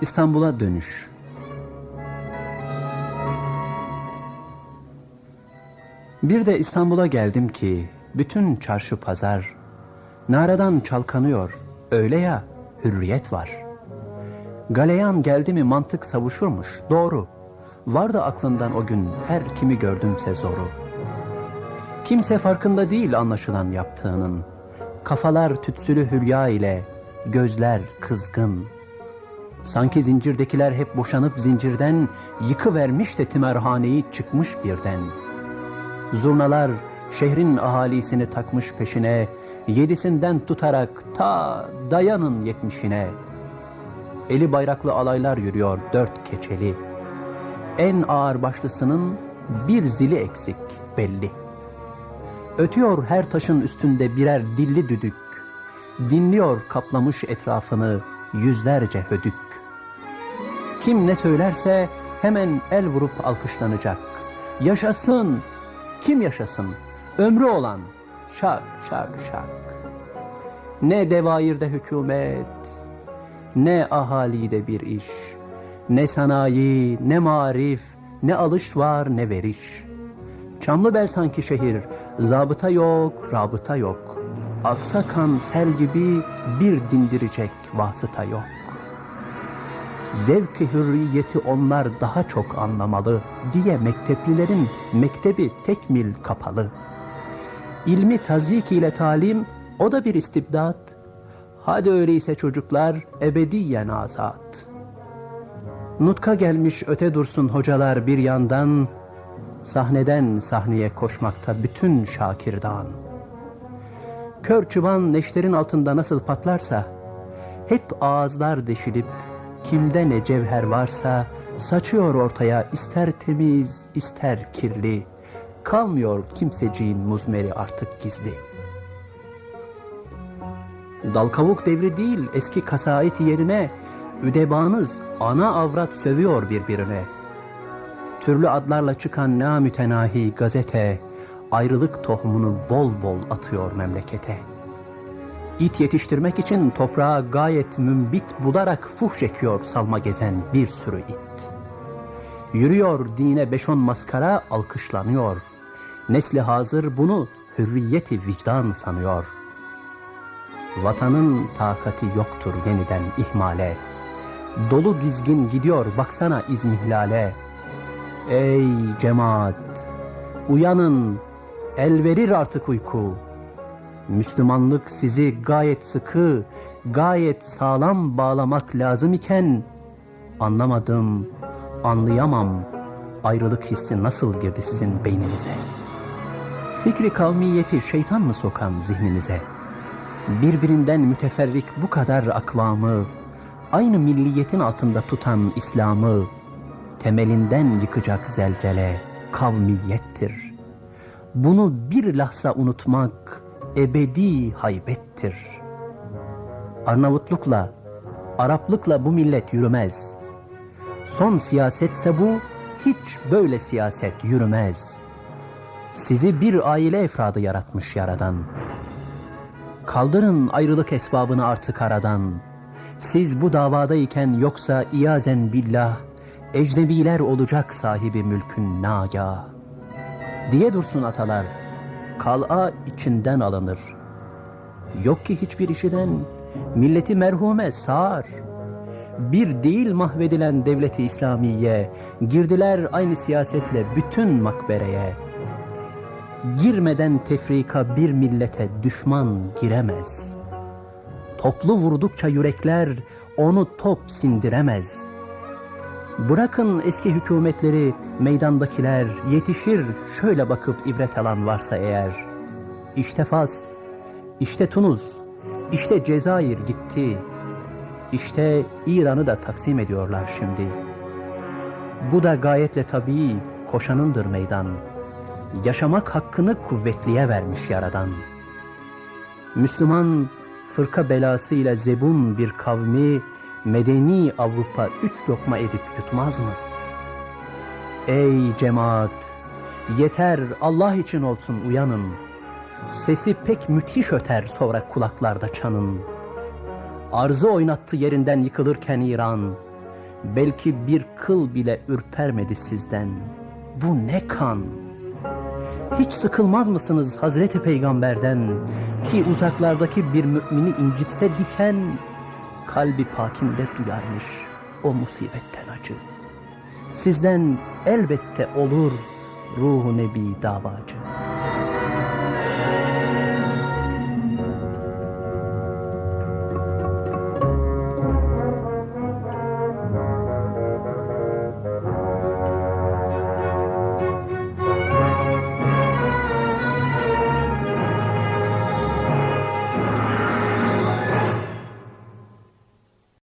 İstanbul'a dönüş. Bir de İstanbul'a geldim ki bütün çarşı pazar naradan çalkanıyor. Öyle ya hürriyet var. Galeyan geldi mi mantık savuşurmuş. Doğru. Vardı aklından o gün her kimi gördümse zoru. Kimse farkında değil anlaşılan yaptığının. Kafalar tütsülü hülya ile, gözler kızgın. Sanki zincirdekiler hep boşanıp zincirden, yıkıvermiş de timerhaneyi çıkmış birden. Zurnalar şehrin ahalisini takmış peşine, yedisinden tutarak ta dayanın yetmişine. Eli bayraklı alaylar yürüyor dört keçeli. En ağır başlısının bir zili eksik belli. Ötüyor her taşın üstünde birer dilli düdük. Dinliyor kaplamış etrafını yüzlerce hödük. Kim ne söylerse hemen el vurup alkışlanacak. Yaşasın! Kim yaşasın? Ömrü olan. Şak şak şak. Ne devairde hükümet, ne ahalide bir iş, ne sanayi, ne marif, ne alış var ne veriş. Çamlıbel sanki şehir, zabıta yok, rabıta yok. Aksa kan sel gibi bir dindirecek vasıta yok. Zevk-i hürriyeti onlar daha çok anlamalı diye mekteplilerin mektebi tekmil kapalı. İlmi tazyik ile talim o da bir istibdat. Hadi öyleyse çocuklar ebediyen azat. Nutka gelmiş öte dursun hocalar bir yandan, sahneden sahneye koşmakta bütün şakirdan. Kör çıban neşterin altında nasıl patlarsa, hep ağızlar deşilip, kimde ne cevher varsa, saçıyor ortaya ister temiz ister kirli, kalmıyor kimseciğin muzmeri artık gizli. Dal devri değil eski kasait yerine, üdebanız ana avrat sövüyor birbirine. Türlü adlarla çıkan namütenahi gazete, ayrılık tohumunu bol bol atıyor memlekete. İt yetiştirmek için toprağa gayet mümbit bularak fuhş ekiyor salma gezen bir sürü it. Yürüyor dine beş on maskara alkışlanıyor. Nesli hazır bunu hürriyeti vicdan sanıyor. Vatanın takati yoktur yeniden ihmale. Dolu dizgin gidiyor baksana izmihlale. Ey cemaat! Uyanın, el verir artık uyku. Müslümanlık sizi gayet sıkı, gayet sağlam bağlamak lazım iken, anlamadım, anlayamam, ayrılık hissi nasıl girdi sizin beyninize? Fikri kavmiyeti şeytan mı sokan zihninize? Birbirinden müteferrik bu kadar akvamı, aynı milliyetin altında tutan İslam'ı, temelinden yıkacak zelzele kavmiyettir. Bunu bir lahza unutmak ebedi haybettir. Arnavutlukla, Araplıkla bu millet yürümez. Son siyasetse bu, hiç böyle siyaset yürümez. Sizi bir aile efradı yaratmış yaradan. Kaldırın ayrılık esbabını artık aradan. Siz bu davadayken yoksa iyazen billah, ecnebiler olacak sahibi mülkün naga. Diye dursun atalar, kal'a içinden alınır. Yok ki hiçbir işiden, milleti merhume sağar. Bir değil mahvedilen devleti İslamiye, girdiler aynı siyasetle bütün makbereye. Girmeden tefrika bir millete düşman giremez. Toplu vurdukça yürekler onu top sindiremez.'' Bırakın eski hükümetleri, meydandakiler yetişir şöyle bakıp ibret alan varsa eğer. İşte Fas, işte Tunus, işte Cezayir gitti. İşte İran'ı da taksim ediyorlar şimdi. Bu da gayetle tabii koşanındır meydan. Yaşamak hakkını kuvvetliye vermiş yaradan. Müslüman fırka belasıyla zebun bir kavmi medeni Avrupa üç lokma edip yutmaz mı? Ey cemaat! Yeter Allah için olsun uyanın. Sesi pek müthiş öter sonra kulaklarda çanın. Arzı oynattı yerinden yıkılırken İran. Belki bir kıl bile ürpermedi sizden. Bu ne kan? Hiç sıkılmaz mısınız Hazreti Peygamber'den ki uzaklardaki bir mümini incitse diken kalbi pakinde duyarmış o musibetten acı. Sizden elbette olur ruhu nebi davacı.